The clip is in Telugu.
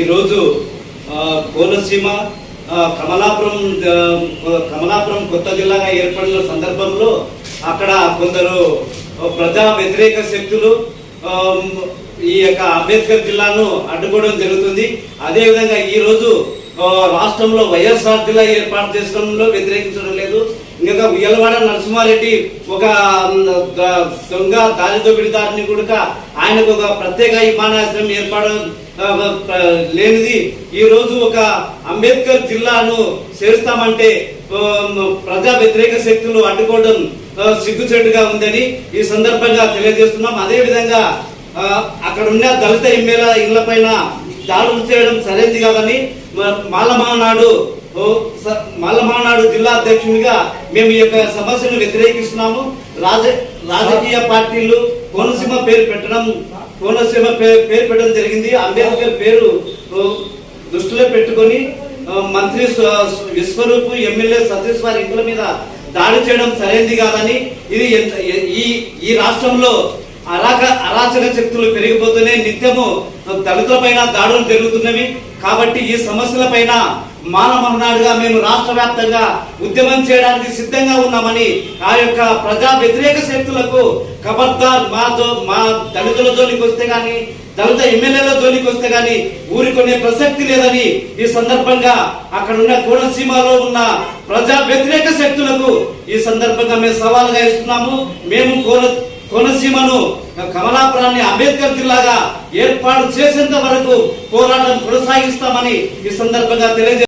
ఈరోజు కోనసీమ కమలాపురం కమలాపురం కొత్త జిల్లాగా ఏర్పడిన సందర్భంలో అక్కడ కొందరు ప్రజా వ్యతిరేక శక్తులు ఈ యొక్క అంబేద్కర్ జిల్లాను అడ్డుకోవడం జరుగుతుంది. అదేవిధంగా ఈరోజు రాష్ట్రంలో వైఎస్ఆర్ జిల్లా ఏర్పాటు చేసుకోవడంలో వ్యతిరేకించడం లేదు. ఇంకా ఉయ్యలవాడ నరసింహారెడ్డి ఒక దొంగ దారి దోపిడిదారిని కూడా ఆయనకు ఒక ప్రత్యేక విమానాశ్రయం ఏర్పడడం లేనిది ఈరోజు ఒక అంబేద్కర్ జిల్లాను చేస్తామంటే ప్రజా వ్యతిరేక శక్తులు అడ్డుకోవడం సిగ్గుచేటుగా ఉందని ఈ సందర్భంగా తెలియజేస్తున్నాం. అదే విధంగా అక్కడ ఉన్న దళిత ఎమ్మెల్యే ఇళ్ళ పైన దాడులు చేయడం సరైనది కాదని మ- ఓ జిల్లా అధ్యక్షునిగా మేము ఈ యొక్క సమస్యను వ్యతిరేకిస్తున్నాము. రాజ రాజకీయ పార్టీలు కోనసీమ పేరు పెట్టడం కోనసీమ పేరు పేరు పెట్టడం జరిగింది. అంబేద్కర్ పేరు దృష్టిలో పెట్టుకొని మంత్రి విశ్వరూప్ విశ్వరూపు ఎమ్మెల్యే సతీష్ వారి ఇంట్ల మీద దాడి చేయడం సరైనది కాదని ఇది ఈ ఈ రాష్ట్రంలో అరాక అరాచక శక్తులు పెరిగిపోతూనే నిత్యము దళితుల పైన దాడులు జరుగుతున్నవి. కాబట్టి ఈ సమస్యల పైన మేము రాష్ట్ర వ్యాప్తంగా ఉద్యమం చేయడానికి సిద్ధంగా ఉన్నామని ఆ యొక్క ప్రజా వ్యతిరేక శక్తులకు ఖబర్దార్ మా మా దళితుల జోలికి వస్తే కానీ దళిత ఎమ్మెల్యేల జోలికి వస్తే కానీ ఊరుకునే ప్రసక్తి లేదని ఈ సందర్భంగా అక్కడ ఉన్న కోనసీమలో ఉన్న ప్రజా వ్యతిరేక శక్తులకు ఈ సందర్భంగా మేము సవాలుగా ఇస్తున్నాము మేము కోన కోనసీమను కమలాపురాన్ని అంబేద్కర్ జిల్లాగా ఏర్పాటు చేసేంత వరకు పోరాటం కొనసాగిస్తామని ఈ సందర్భంగా తెలియజే